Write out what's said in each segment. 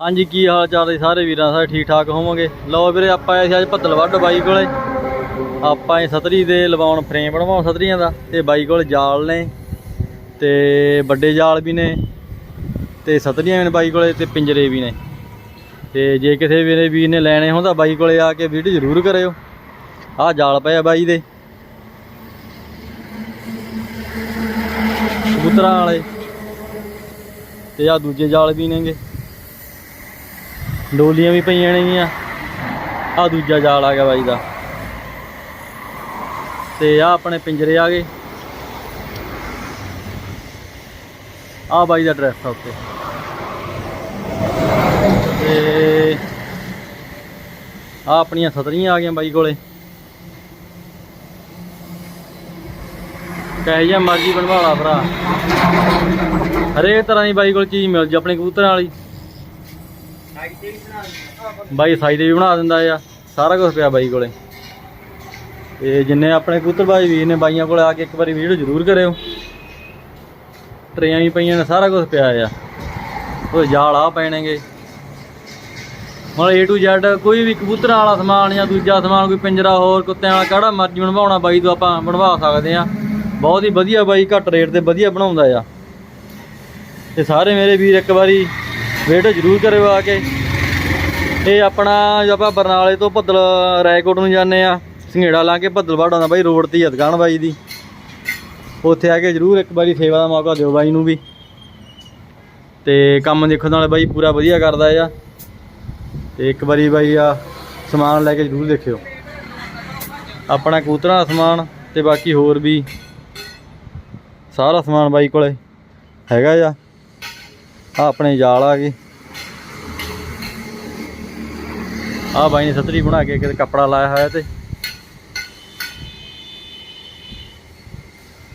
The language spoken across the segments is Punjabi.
ਹਾਂਜੀ, ਕੀ ਹਾਲ ਚਾਲ ਹੈ ਸਾਰੇ ਵੀਰਾਂ? ਸਾਰੇ ਠੀਕ ਠਾਕ ਹੋਵੋਗੇ? ਲਓ ਵੀਰੇ, ਆਪਾਂ ਆਏ ਸੀ ਅੱਜ ਭੱਤਲਵੱਡ ਬਾਈ ਕੋਲੇ। ਆਪਾਂ ਇਹ ਸਤਰੀ ਦੇ ਲਵਾਉਣ ਫਰੇਮ ਬਣਵਾਉਣ ਸਤਰੀਆਂ ਦਾ ਤੇ ਬਾਈ ਕੋਲ ਜਾਲ ਨੇ ਤੇ ਵੱਡੇ ਜਾਲ ਵੀ ਨੇ ਤੇ ਸਤਰੀਆਂ ਵੀ ਨੇ ਬਾਈ ਕੋਲੇ ਤੇ ਪਿੰਜਰੇ ਵੀ ਨੇ। ਤੇ ਜੇ ਕਿਸੇ ਵੀਰੇ ਵੀਰ ਨੇ ਲੈਣੇ ਹੋਣ ਤਾਂ ਬਾਈ ਕੋਲੇ ਆ ਕੇ ਵੀਡੀਓ ਜ਼ਰੂਰ ਕਰਿਓ। ਆਹ ਜਾਲ ਪਏ ਬਾਈ ਦੇ। ਕਬੂਤਰਾਂ ਵਾਲੇ। ਤੇ ਆ ਦੂਜੇ ਜਾਲ ਵੀ ਨੇਗੇ। ਡੋਲੀਆਂ ਵੀ ਪਈਆਂ ਨੇਗੀਆਂ ਆ ਦੂਜਾ ਜਾਲ ਆ ਗਿਆ ਬਾਈ ਦਾ। ਤੇ ਆ ਆਪਣੇ ਪਿੰਜਰੇ ਆ ਗਏ। ਆ ਬਾਈ ਦਾ ਡਰੈਸ ਆ ਉੱਤੇ ਤੇ ਆ ਆਪਣੀਆਂ ਸਤਰੀਆਂ ਆ ਗਈਆਂ ਬਾਈ ਕੋਲੇ। ਕਹੇ ਜਿਹਾ ਮਰਜ਼ੀ ਬਣਵਾ ਲਾ ਭਰਾ। ਹਰੇਕ ਤਰ੍ਹਾਂ ਦੀ ਬਾਈ ਕੋਲ ਚੀਜ਼ ਮਿਲ ਜੂ, ਆਪਣੇ ਕਬੂਤਰਾਂ ਵਾਲੀ। ਬਾਈ ਸਾਈਜ਼ ਵੀ ਬਣਾ ਦਿੰਦਾ ਆ, ਸਾਰਾ ਕੁਝ ਪਿਆ ਬਾਈ ਕੋਲੇ। ਤੇ ਜਿੰਨੇ ਆਪਣੇ ਕਬੂਤਰ ਵੀਰ ਨੇ ਬਾਈਆਂ ਕੋਲ ਆ ਕੇ ਇੱਕ ਵਾਰੀ ਵੀਡੀਓ ਜ਼ਰੂਰ ਕਰਿਓ। ਟਰੇਆਂ ਵੀ ਪਈਆਂ ਨੇ, ਸਾਰਾ ਕੁਝ ਪਿਆ ਆ। ਉਹ ਜਾਲ ਆ ਪੈਣਗੇ। ਮਤਲਬ A to Z ਕੋਈ ਵੀ ਕਬੂਤਰਾਂ ਵਾਲਾ ਸਮਾਨ ਜਾਂ ਦੂਜਾ ਸਮਾਨ, ਕੋਈ ਪਿੰਜਰਾ ਹੋਰ, ਕੁੱਤਿਆਂ ਵਾਲਾ, ਕਿਹੜਾ ਮਰਜ਼ੀ ਬਣਵਾਉਣਾ ਬਾਈ ਤੋਂ ਆਪਾਂ ਬਣਵਾ ਸਕਦੇ ਆ। ਬਹੁਤ ਹੀ ਵਧੀਆ ਬਾਈ, ਘੱਟ ਰੇਟ ਤੇ ਵਧੀਆ ਬਣਾਉਂਦਾ ਆ। ਤੇ ਸਾਰੇ ਮੇਰੇ ਵੀਰ ਇੱਕ ਵਾਰੀ ਵੀਡੀਓ ਜ਼ਰੂਰ ਕਰਿਓ ਆ ਕੇ। ਇਹ ਆਪਣਾ ਜੋ ਆਪਾਂ ਬਰਨਾਲੇ ਤੋਂ ਭੱਦਲ, ਰਾਏਕੋਟ ਨੂੰ ਜਾਂਦੇ ਆ, ਸੰਘੇੜਾ ਲਾ ਕੇ ਭੱਦਲਵਾੜ ਆਉਂਦਾ ਬਾਈ ਰੋਡ ਤੇ ਹੀ ਦੁਕਾਨ ਬਾਈ ਦੀ। ਉੱਥੇ ਆ ਕੇ ਜ਼ਰੂਰ ਇੱਕ ਵਾਰੀ ਸੇਵਾ ਦਾ ਮੌਕਾ ਦਿਓ ਬਾਈ ਨੂੰ ਵੀ। ਤੇ ਕੰਮ ਦੇਖਣ ਨਾਲ ਬਾਈ ਪੂਰਾ ਵਧੀਆ ਕਰਦਾ ਆ। ਤੇ ਇੱਕ ਵਾਰੀ ਬਾਈ ਆ ਸਮਾਨ ਲੈ ਕੇ ਜ਼ਰੂਰ ਦੇਖਿਓ। ਆਪਣਾ ਕੂਤਰਾ ਦਾ ਸਮਾਨ ਤੇ ਬਾਕੀ ਹੋਰ ਵੀ ਸਾਰਾ ਸਮਾਨ ਬਾਈ ਕੋਲੇ ਹੈਗਾ ਆ। ਆ ਆਪਣੇ ਜਾਲ ਆ ਗਏ। ਆ ਬਾਈ ਨੇ ਸਤਰੀ ਬਣਾ ਕੇ ਕਿਤੇ ਕੱਪੜਾ ਲਾਇਆ ਹੋਇਆ ਤੇ।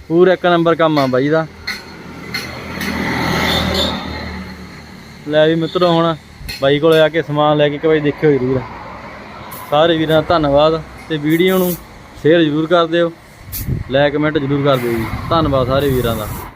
ਪੂਰਾ ਇੱਕ ਨੰਬਰ ਕੰਮ ਆ ਬਾਈ ਦਾ। ਲੈ ਵੀ ਮਿੱਤਰੋ ਹੁਣ ਬਾਈ ਕੋਲੇ ਆ ਕੇ ਸਮਾਨ ਲੈ ਕੇ ਇੱਕ ਵਾਰੀ ਦੇਖਿਓ ਜ਼ਰੂਰ। ਸਾਰੇ ਵੀਰਾਂ ਦਾ ਧੰਨਵਾਦ ਤੇ ਵੀਡੀਓ ਨੂੰ ਸ਼ੇਅਰ ਜ਼ਰੂਰ ਕਰ ਦਿਓ। ਲਾਈਕ ਕਮੈਂਟ ਜ਼ਰੂਰ ਕਰ ਦਿਓ ਜੀ। ਧੰਨਵਾਦ ਸਾਰੇ ਵੀਰਾਂ ਦਾ।